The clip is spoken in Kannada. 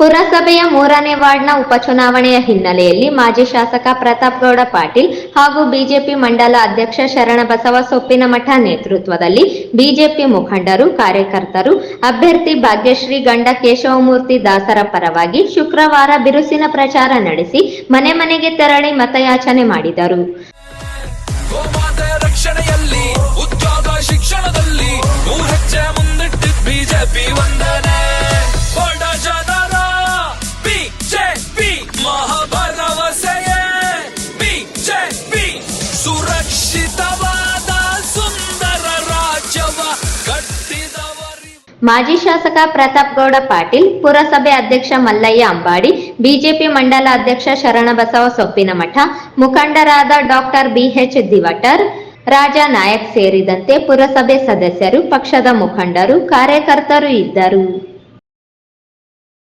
ಪುರಸಭೆಯ ಮೂರನೇ ವಾರ್ಡ್ನ ಉಪಚುನಾವಣೆಯ ಹಿನ್ನೆಲೆಯಲ್ಲಿ ಮಾಜಿ ಶಾಸಕ ಪ್ರತಾಪ್ ಗೌಡ ಪಾಟೀಲ್ ಹಾಗೂ ಬಿಜೆಪಿ ಮಂಡಲ ಅಧ್ಯಕ್ಷ ಶರಣಬಸವ ಸೊಪ್ಪಿನಮಠ ನೇತೃತ್ವದಲ್ಲಿ ಬಿಜೆಪಿ ಮುಖಂಡರು, ಕಾರ್ಯಕರ್ತರು, ಅಭ್ಯರ್ಥಿ ಭಾಗ್ಯಶ್ರೀ ಗಂಡ ಕೇಶವಮೂರ್ತಿ ದಾಸರ ಪರವಾಗಿ ಶುಕ್ರವಾರ ಬಿರುಸಿನ ಪ್ರಚಾರ ನಡೆಸಿ ಮನೆ ಮನೆಗೆ ತೆರಳಿ ಮತಯಾಚನೆ ಮಾಡಿದರು. ಮಾಜಿ ಶಾಸಕ ಪ್ರತಾಪ್ ಗೌಡ ಪಾಟೀಲ್, ಪುರಸಭೆ ಅಧ್ಯಕ್ಷ ಮಲ್ಲಯ್ಯ ಅಂಬಾಡಿ, ಬಿಜೆಪಿ ಮಂಡಲ ಅಧ್ಯಕ್ಷ ಶರಣಬಸವ ಸೊಪ್ಪಿನಮಠ, ಮುಖಂಡರಾದ ಡಾಕ್ಟರ್ ಬಿಎಚ್ ದಿವಟರ್, ರಾಜಾ ನಾಯಕ್ ಸೇರಿದಂತೆ ಪುರಸಭೆ ಸದಸ್ಯರು, ಪಕ್ಷದ ಮುಖಂಡರು, ಕಾರ್ಯಕರ್ತರು ಇದ್ದರು.